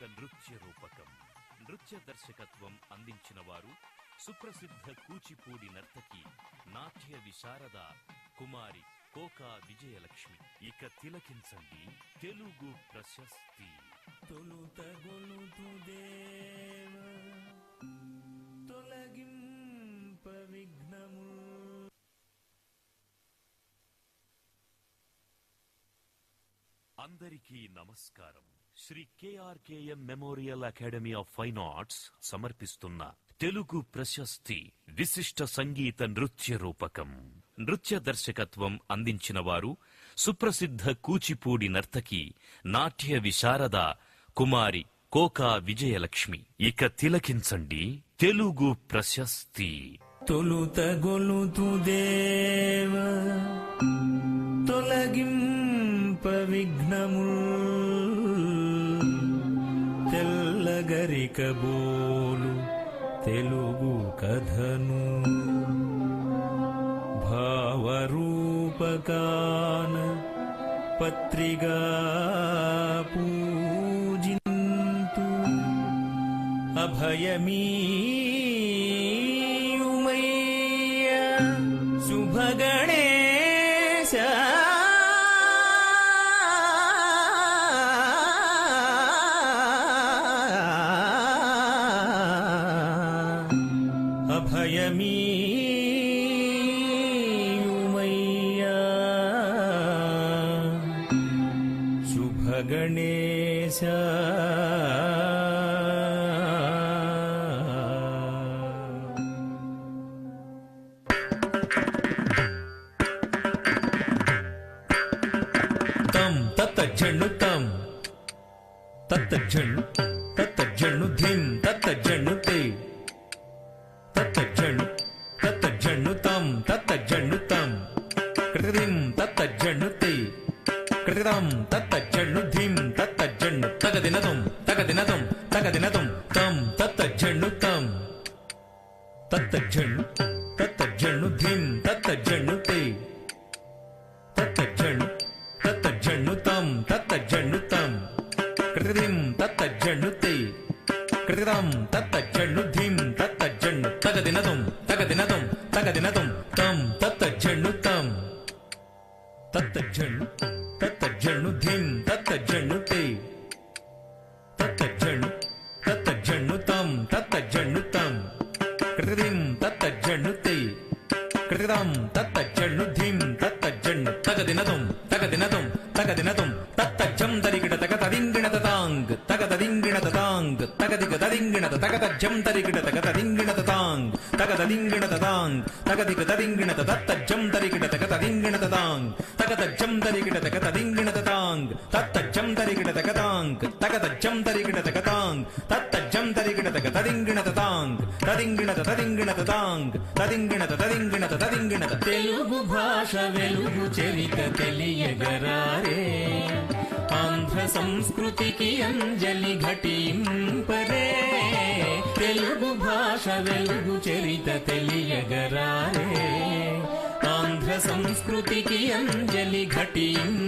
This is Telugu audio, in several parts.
సంగీత నృత్య రూపకం. నృత్య దర్శకత్వం అందించిన వారు సుప్రసిద్ధ కూచిపూడి నర్తకి నాట్య విశారద కుమారి కోకా విజయలక్ష్మి. ఇక తిలకించండి. తెలుగు ప్రశస్తి. తొలుత గొలుతు దేవ తొలగింప విఘ్నము అందరికీ నమస్కారం. Shri KRKM memorial academy of fine arts సమర్పిస్తున్న తెలుగు ప్రశస్తి విశిష్ట సంగీత నృత్య రూపకం. నృత్య దర్శకత్వం అందించిన వారు సుప్రసిద్ధ కూచిపూడి నర్తకి నాట్య విశారద కుమారి కోకా విజయలక్ష్మి. ఇక తిలకించండి. తెలుగు ప్రశస్తి. తొలుత గొలుతు దేవ తొలగింప విఘ్నముల్ తెల్లగరికబోలు తెలుగు కథను భావరూపకాన పత్రిగా పూజింతు అభయమీ ஜயமீ కృతిం తత్త జణు ధిం తత్త జణు తగదినతం తగదినతం తగదినతం తం తత్త జణు తం. తత్త తగ దినదం తగ దినదం తత్తజ్జం దరి తతాంగ్ తగ తదింగిణ తతాంగ్ తగదిగ తదింగిణ తగత జం తరిగిడ తగ. తదింగిణ తతాంగ్ తగ. తదింగిణ తతాంగ్ తగదిగ తదింగిణ తత్త జం తరిగిడ తగ. తదింగిణ తతాంగ్ తగత జం తరిగిడ తగ. తదింగిణ తతాంగ్ తత్త జం తరిగిడ తగతాంగ్ తగత జం తరిగిడ తగతాంగ్ తత్త జం తరిగిడ తగ. తదింగిణ తతాంగ్ తదింగిణ తదింగిణ తతాంగ్ తదింగిణ తదింగిణ తదింగిణ తెలుగు భాష వెలుగు చరిత తెలియగరారే. ఆంధ్ర సంస్కృతికి అంజలి ఘటింపరే. తెలుగు భాష వెలుగు చరిత తెలియగరారే. ఆంధ్ర సంస్కృతికి అంజలి ఘటింపరే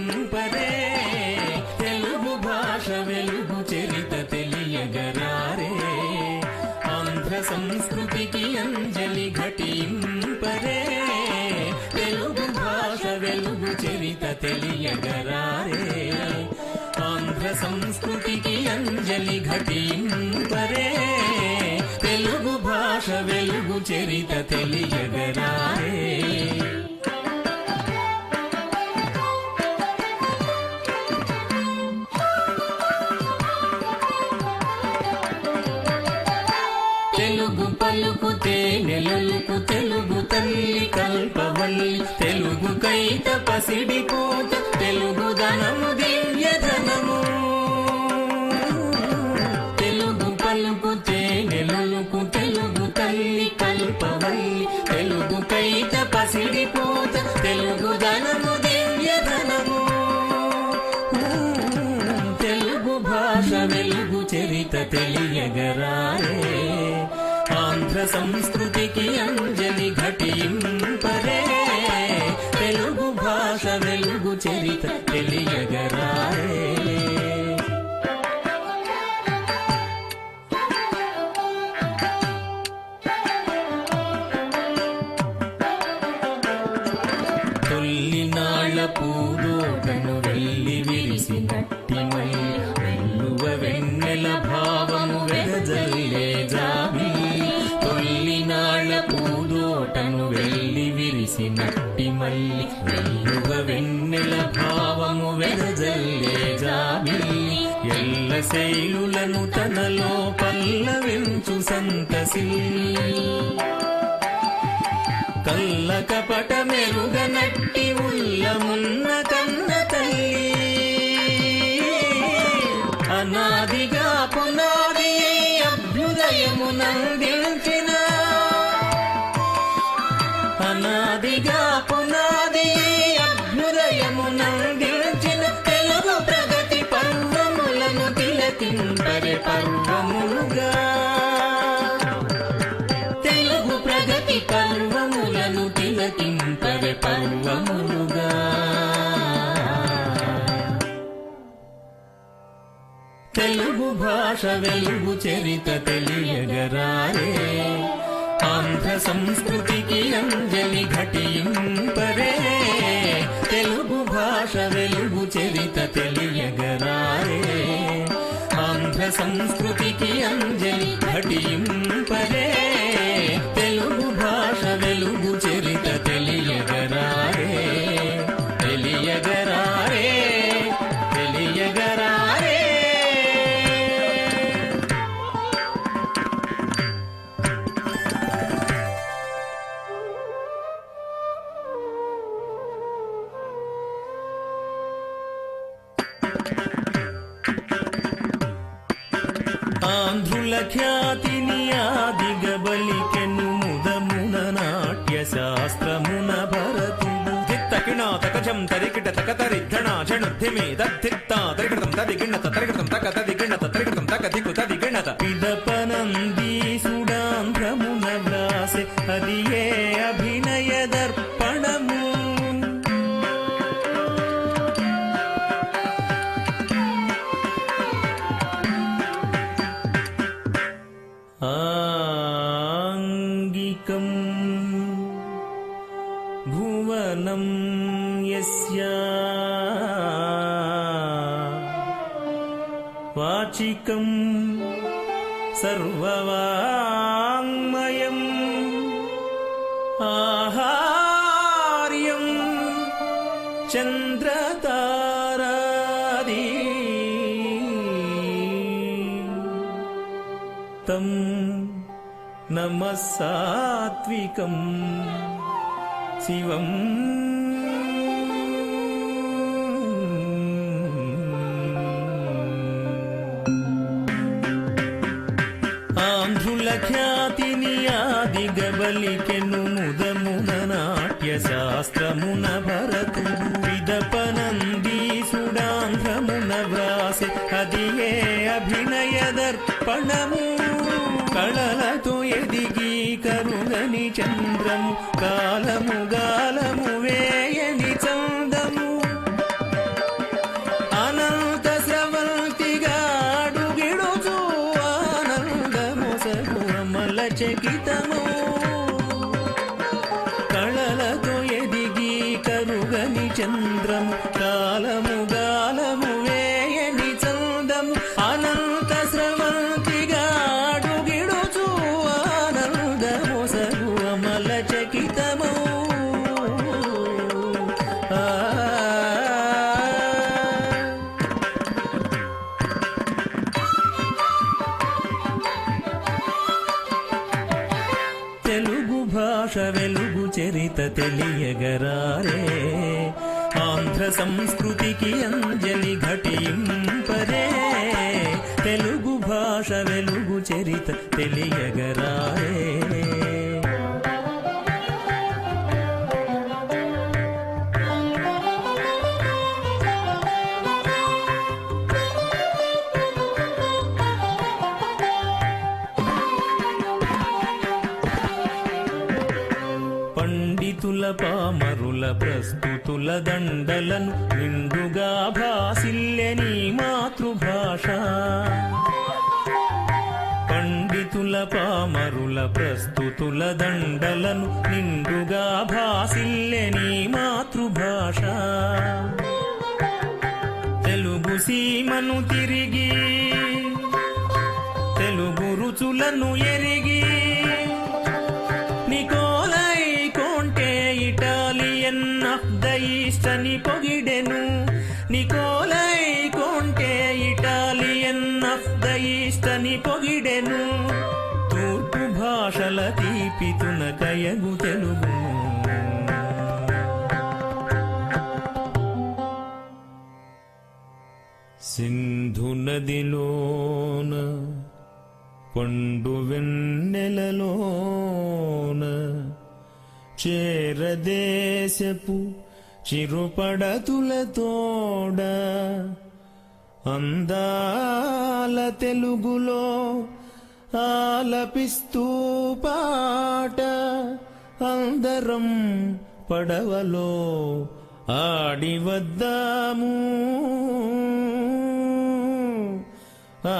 సంస్కృతికి అంజలి ఘటింపరే. తెలుగు భాష వెలుగు చరిత తెలియగరారే. తెలుగు పలుకుతే నెలలుకు తెలుగు తల్లి కల్పవల్లి. తెలుగు కైత పసిడి తెలుగుకి అంజని ఘటింపరే తెలుగు భాష వెలుగు చరిత తెలియగరారే. తొల్లినాళ్ళ పూడోటను వెళ్ళి విరిసినట్టిన వెల్లువ వెన్నెల భావము వెదజల్లే జాబి ఎల్ల శైలులను తనలో పల్లవించు సంతసి. కల్ల కపట మెరుగనట్టి ఉల్లమున్న అభ్యుదయము తెలుగు ప్రగతి పర్వములను తిలకింపరే పర్వములుగా తెలుగు ప్రగతి పర్వములను తిలకింపరే పర్వములుగా తెలుగు భాష వెలుగు చరిత తెలియగరారే. ఆంధ్ర సంస్కృతికి అంజలి ఘటింపరే. భాష వెలుగు చరిత తెలియగరారే. ఆంధ్ర సంస్కృతికి అంజలి ఘటింపరే తెలుగు భాష వెలుగు చరిత తెలియగరారే. తెలియగరారే. తరికిట తక తరిద్ధణ షణుద్ధిమే దద్ధిత్తా తరికృతం తదిగిణత తరికృతం తక తదిగిణత సర్వవాङ्మయం ఆహార్యం చంద్రతారాది తం నమః సాత్వికం శివం ఖ్యాతిని ఆది గబలికెను ముదమున నాట్య శాస్త్రమున భరతుడు కాలము గాలము సంస్కృతికి అంజలి ఘటింపరే. తెలుగు భాష వెలుగు చరిత తెలియగరారే. పండితుల పామ ప్రస్తుతుల దండలను నిండుగా భాసిల్లెని మాతృభాష. పండితుల పామరుల ప్రస్తుతుల దండలను నిండుగా భాసిల్లెని మాతృభాష. తెలుగు సీమను తిరిగి తెలుగు రుచులను ఎరిగి నికోలై కొంటే ఇటాలియన్ ఆఫ్ ద ఈస్ట్ అని పొగిడెను. తూర్పు భాషల తీపి తునకయగు తెలుగు. సింధు నదిలోన పండు వెన్నెలలోన చేరదేశపు చిరుపడతులతోడ అందాల తెలుగులో ఆలపిస్తూ పాట అందరం పడవలో ఆడి వద్దాము. ఆ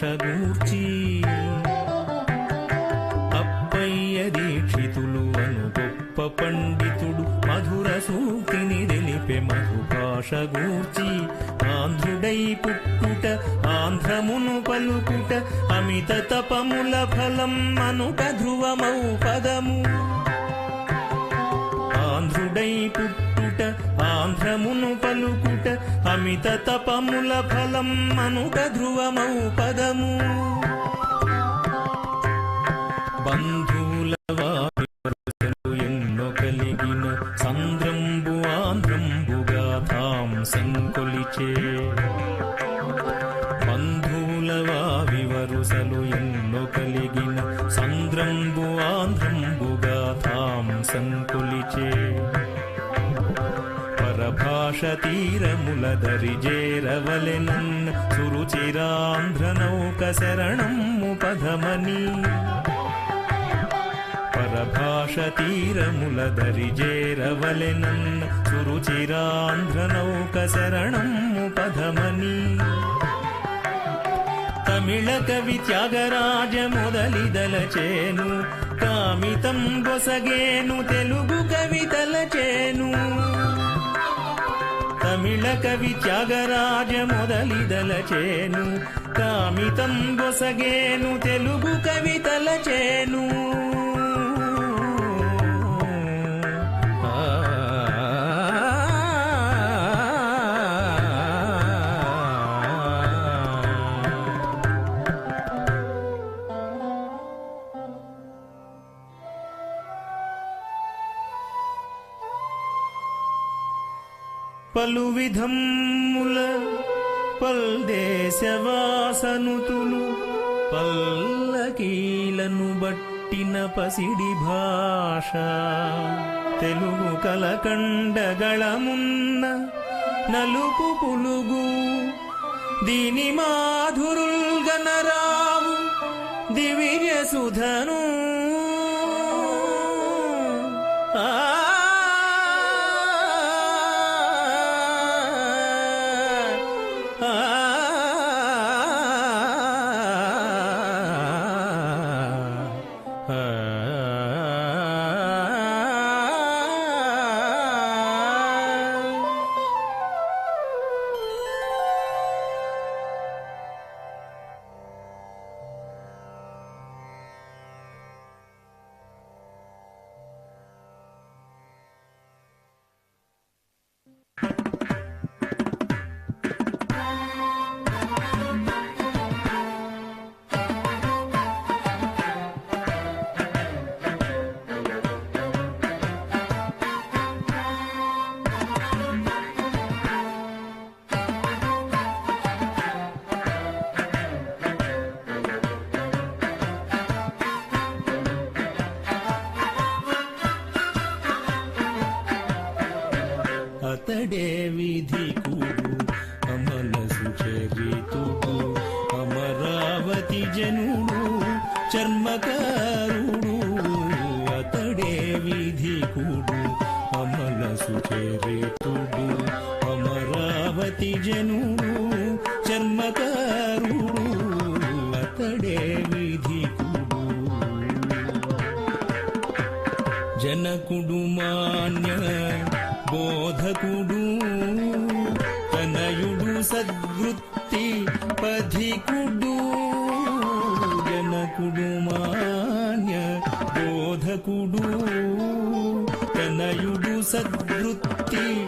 మధుభాష అప్పయ్య దీక్షితులు అను గొప్ప పండితుడు మధుర సూక్తిని తెలిపే మధుభాష గూర్చి ఆంధ్రుడై పుట్టుట ఆంధ్రమును పలుకుట అమిత తపముల ఫలం అనుట ధ్రువమౌ పదము. ఆంధ్రుడై పుట్టుట ఆంధ్రమును పలుకు అమిత తపముల ఫలం మనుట ధ్రువమౌ పదము. బంధువుల ఎన్నో కలిగిన సంద్రంబు ఆంధ్రంబుగా తాం సంకొలిచే. బంధువుల వావి ఎన్నో కలిగిన సంద్రంబు ఆంధ్రంబుగా తాం సంకులిచే. పరభాష తీరము దరిజేరవలెనన్న సురుచిరాంధ్ర నౌక శరణము పదమని. పరభాష తీరముల దరిజేరవలెనన్న సురుచిరాంధ్ర నౌక శరణము పదమని. తమిళ కవి త్యాగరాజ మొదలిదల చేను కామితం బొసగేను తెలుగు కవితల చేను తమిళ కవి త్యాగరాజ మొదలిదల చేను కామితం బొసగేను తెలుగు పలు విధముల పల్దేశవాసనుతులు పల్లకీలను బట్టిన పసిడి భాష. తెలుగు కలకండగళమున్న నలుపు పులుగు దీని మాధురుల్గనరావు దివ్య సుధను सद्वृत्ति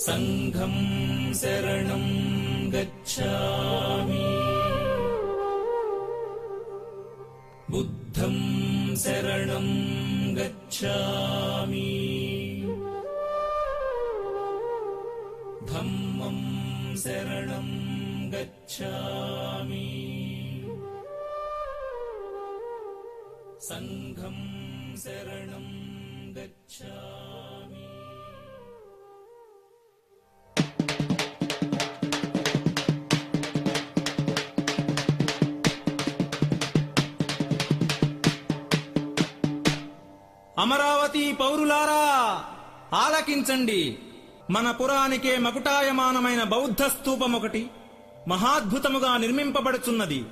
சங்கம் சரணம் கச்சாமி. புத்தம் சரணம் கச்சாமி. தம்மம் சரணம் கச்சாமி. சங்கம் शरणं गच्छ అమరావతి పౌరులారా ఆలకించండి. మన పురానికే మకుటాయమానమైన బౌద్ధ స్తూపం ఒకటి మహాద్భుతముగా నిర్మింపబడుచున్నది.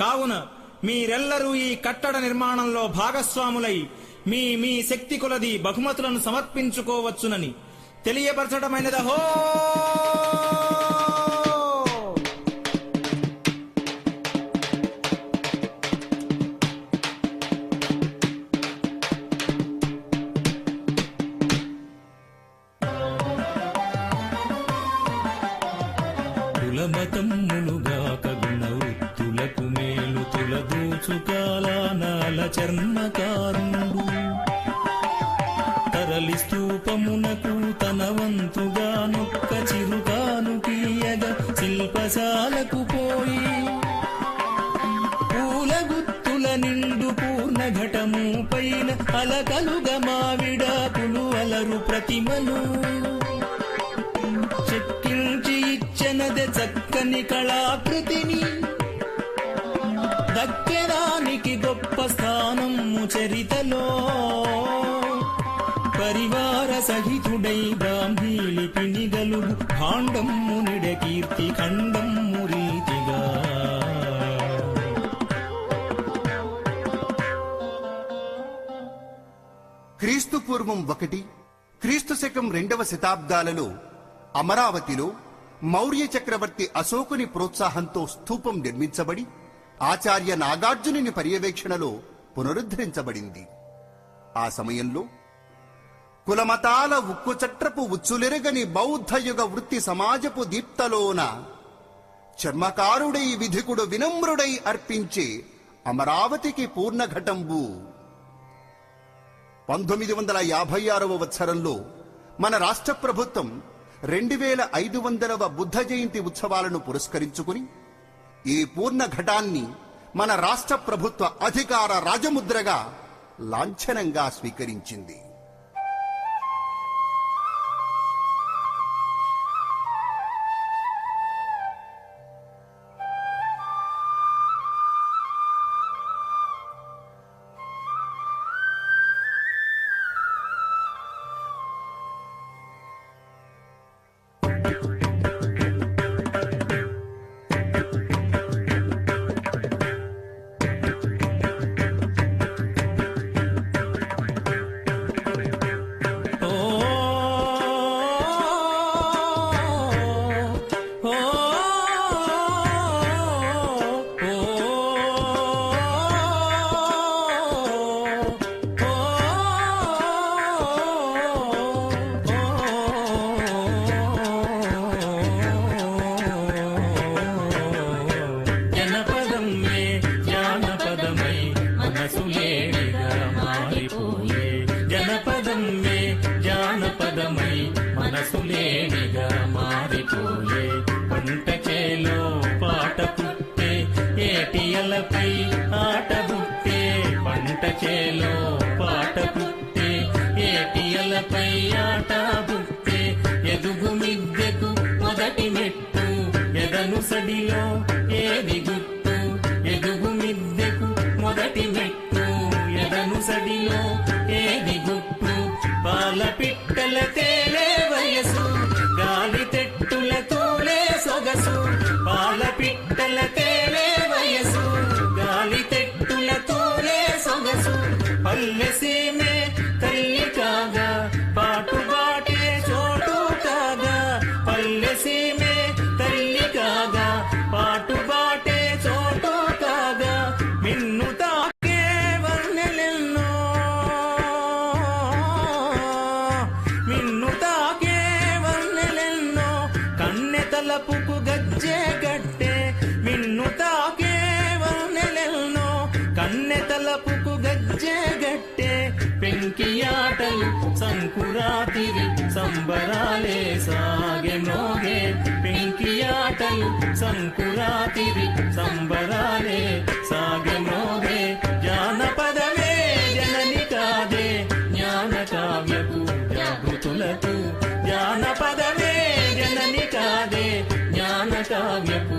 కావున మీరెల్లరూ ఈ కట్టడ నిర్మాణంలో భాగస్వాములై మీ మీ శక్తి కొలది బహుమతులను సమర్పించుకోవచ్చునని తెలియపరచడమైనదహో! తులదూచుకాలానాల తరలి స్తూపమునకు తన వంతుగా నొక్క చిరుకాను కీయగ శిల్పశాలకు పోయి. పూల గుత్తుల నిండు పూర్ణ ఘటము పైన అలకలుగా మావిడాకులు అలరు ప్రతిమలు. చెక్కించి ఇచ్చనదే చక్కని కళాకృతిని దక్కెదానికి గొప్ప స్థానము చరితలో. పరివార సహితుడై గాంధీలిపి నిగలు భాండమ్ము నిడ కీర్తి ఖండమ్ము రీతిగా. క్రీస్తు పూర్వం ఒకటి క్రీస్తు శకం రెండవ శతాబ్దాలలో అమరావతిలో మౌర్య చక్రవర్తి అశోకుని ప్రోత్సాహంతో స్థూపం నిర్మించబడి ఆచార్య నాగార్జునుని పర్యవేక్షణలో పునరుద్ధరించబడింది. ఆ సమయంలో కులమతాల ఉక్కు చట్రపు ఉచ్చులెరగని బౌద్ధయుగ వృత్తి సమాజపు దీప్తలోన చర్మకారుడై విధికుడు వినమ్రుడై అర్పించే అమరావతికి పూర్ణఘటంబు. పంతొమ్మిది వందల యాభై ఆరవ వత్సరంలో మన రాష్ట్ర ప్రభుత్వం రెండు వేల ఐదు వందలవ బుద్ధ జయంతి ఉత్సవాలను పురస్కరించుకుని ఈ పూర్ణ ఘటాన్ని మన రాష్ట్ర ప్రభుత్వ అధికార రాజముద్రగా లాంఛనంగా స్వీకరించింది. ఎదను ఏది గుట్టు ఎదుగు మిద్దెకు మొదటి మెట్టు. ఎదను సడిలో ఏది గుట్టు పాల పిట్టల తేలే వయసు. గాలి తెట్టుల తోలే సొగసు. పాల పిట్టల తేలే వయసు. గాలి తెట్టుల తోలే సొగసు. పల్లె సీమే తల్లి కాగా. పాటు బాటే చోటు కాగా. పల్లె సీమే సంకురాతిరి సంబరాలే సాగెనోగే పెంకియాటలు సంకురాతిరి సంబరాలే సాగెనోగే జానపదమే జనని కాదే. జ్ఞాన కావ్యపు జాగృతులకు జానపదమే జనని కాదే. జ్ఞాన కావ్యపు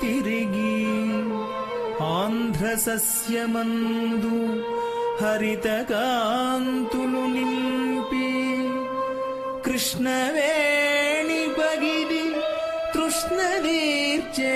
తిరిగి ఆంధ్ర సస్యమందు హరిత నింపి కృష్ణవేణి పగిది తృష్ణ తీర్చే